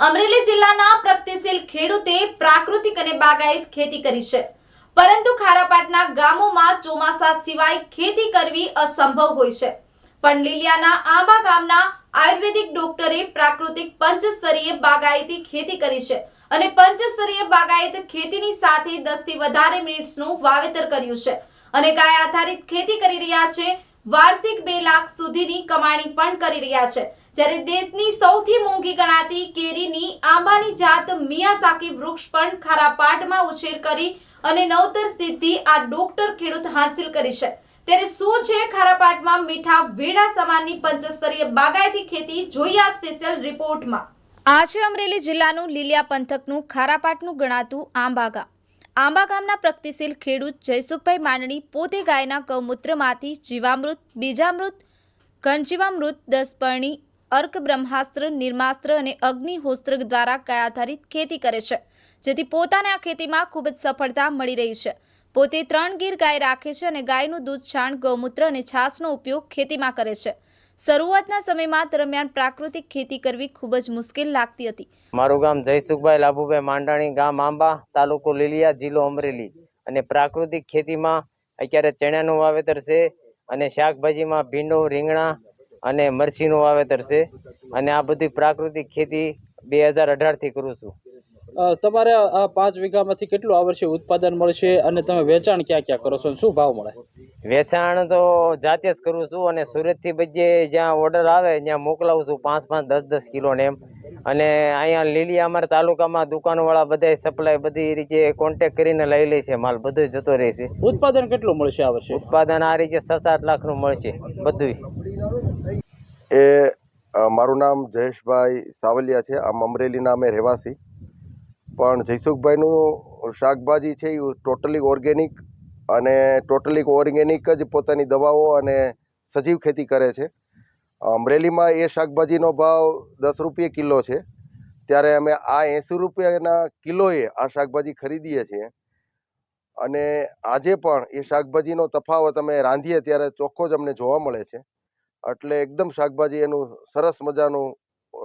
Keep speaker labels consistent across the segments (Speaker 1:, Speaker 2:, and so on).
Speaker 1: અમરેલી જિલ્લાના પ્રગતિશીલ ખેડૂતે પ્રાકૃતિક અને બાગાયત ખેતી કરી છે. પરંતુ ખારાપાટના ગામોમાં ચોમાસા સિવાય ખેતી કરવી અસંભવ હોય છે. પણ લીલિયાના આંબા ગામના આયુર્વેદિક ડોક્ટરે પ્રાકૃતિક પંચસ્તરીય બાગાયતી ખેતી કરી છે અને પંચસ્તરીય બાગાયત ખેતીની સાથે દસથી વધારે મિનિટ્સનું વાવેતર કર્યું છે અને ગાય આધારિત ખેતી કરી રહ્યા છે વાર્ષિક બે લાખ સુધીની કમાણી પણ કરી રહ્યા છે, જ્યારે દેશની સૌથી મોંઘી ગણાતી કેરીની આંબાની જાત મિયાસાકી વૃક્ષ પણ ખારા પાટમાં ઉછેર કરી અને નવતર સિદ્ધિ આ ડોક્ટર ખેડૂત હાંસિલ કરી છે. ત્યારે શું છે ખારાપાટમાં મીઠા વેડા સમાનની પંચસ્તરીય બાગાયતી ખેતી? જોઈએ આ સ્પેશિયલ રિપોર્ટમાં આ છે અમરેલી જિલ્લાનું લીલિયા પંથકનું ખારાપાટનું ગણાતું આંબા ગામ આંબા ગામના પ્રગતિશીલ ખેડૂત જયસુખભાઈ માંડણી પોતે ગાયના ગૌમૂત્રમાંથી જીવામૃત, બીજામૃત, ઘનજીવામૃત, દસપર્ણી, અર્ક, બ્રહ્માસ્ત્ર, નિર્માસ્ત્ર અને અગ્નિહોસ્ત્ર દ્વારા ગાય આધારિત ખેતી કરે છે, જેથી પોતાને આ ખેતીમાં ખૂબ જ સફળતા મળી રહી છે. પોતે ત્રણ ગીર ગાય રાખે છે અને ગાયનું દૂધ, છાણ, ગૌમૂત્ર અને છાસનો ઉપયોગ ખેતીમાં કરે છે. શરૂઆતના સમયમાં દરમિયાન પ્રાકૃતિક ખેતી કરવી ખૂબ જ મુશ્કેલ લાગતી હતી.
Speaker 2: મારું ગામ જયસુખભાઈ લાભુભાઈ માંડાણી ગામ આંબા તાલુકો લીલિયા જિલ્લો અમરેલી અને પ્રાકૃતિક ખેતીમાં અત્યારે ચણાનું વાવેતર છે અને શાકભાજીમાં ભીંડો, રીંગણા અને મરચીનું વાવેતર છે. અને આ બધી પ્રાકૃતિક ખેતી બે હજાર અઢારથી કરું છું.
Speaker 3: તમારે આ પાંચ વીઘામાંથી કેટલું આ વર્ષે ઉત્પાદન મળશે અને તમે વેચાણ ક્યાં ક્યાં કરો છો શું ભાવ મળે?
Speaker 2: વેચાણ તો જાતે જ કરું છું અને સુરતથી બધે જ્યાં ઓર્ડર આવે ત્યાં મોકલાવું છું પાંચ પાંચ દસ દસ કિલોને એમ. અને અહીંયા લીલી અમારા તાલુકામાં દુકાનવાળા બધાય સપ્લાય બધી રીતે કોન્ટેક કરીને લઈ લે છે માલ બધું જતો રહે છે.
Speaker 3: ઉત્પાદન કેટલું મળશે આ વર્ષે?
Speaker 2: ઉત્પાદન આ રીતે છ સાત લાખનું મળશે બધુંય.
Speaker 4: એ મારું નામ જયેશભાઈ સાવલિયા છે. આમ અમરેલીના અમે રહેવાસી. પણ જયસુખભાઈનું શાકભાજી છે એ ટોટલી ઓર્ગેનિક અને ટોટલી ઓર્ગેનિક જ પોતાની દવાઓ અને સજીવ ખેતી કરે છે. અમરેલીમાં એ શાકભાજીનો ભાવ દસ રૂપિયે કિલો છે. ત્યારે અમે આ એંસી રૂપિયાના કિલોએ આ શાકભાજી ખરીદીએ છીએ. અને આજે પણ એ શાકભાજીનો તફાવત અમે રાંધીએ ત્યારે ચોખ્ખો જ અમને જોવા મળે છે. એટલે એકદમ શાકભાજી એનું સરસ મજાનું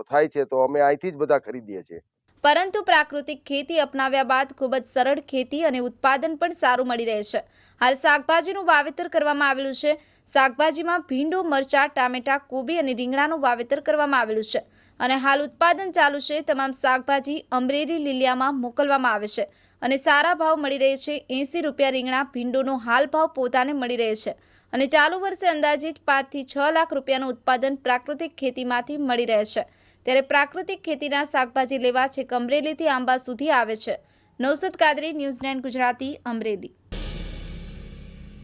Speaker 4: થાય છે તો અમે અહીંથી જ બધા ખરીદીએ છીએ.
Speaker 1: પરંતુ પ્રાકૃતિક ખેતી અપનાવ્યા બાદ ખૂબ જ સરળ ખેતી અને ઉત્પાદન પણ સારું મળી રહે છે. હાલ શાકભાજીનું વાવેતર કરવામાં આવેલું છે. શાકભાજીમાં ભીંડો, મરચા, ટામેટા, કોબી અને રીંગણાનું વાવેતર કરવામાં આવેલું છે. અને હાલ ઉત્પાદન ચાલુ છે. તમામ શાકભાજી અમરેલી લીલિયામાં મોકલવામાં આવે છે. અને સારા ભાવ મળી રહે છે. એંસી રૂપિયા રીંગણા ભીંડોનો હાલ ભાવ પોતાને મળી રહે છે. અને ચાલુ વર્ષે અંદાજિત પાંચથી છ લાખ રૂપિયાનું ઉત્પાદન પ્રાકૃતિક ખેતીમાંથી મળી રહે છે. ત્યારે પ્રાકૃતિક ખેતીના શાકભાજી લેવા છેક અમરેલીથી આંબા સુધી આવે છે. Navsad Kadri, News Nine Gujarati, Amreli.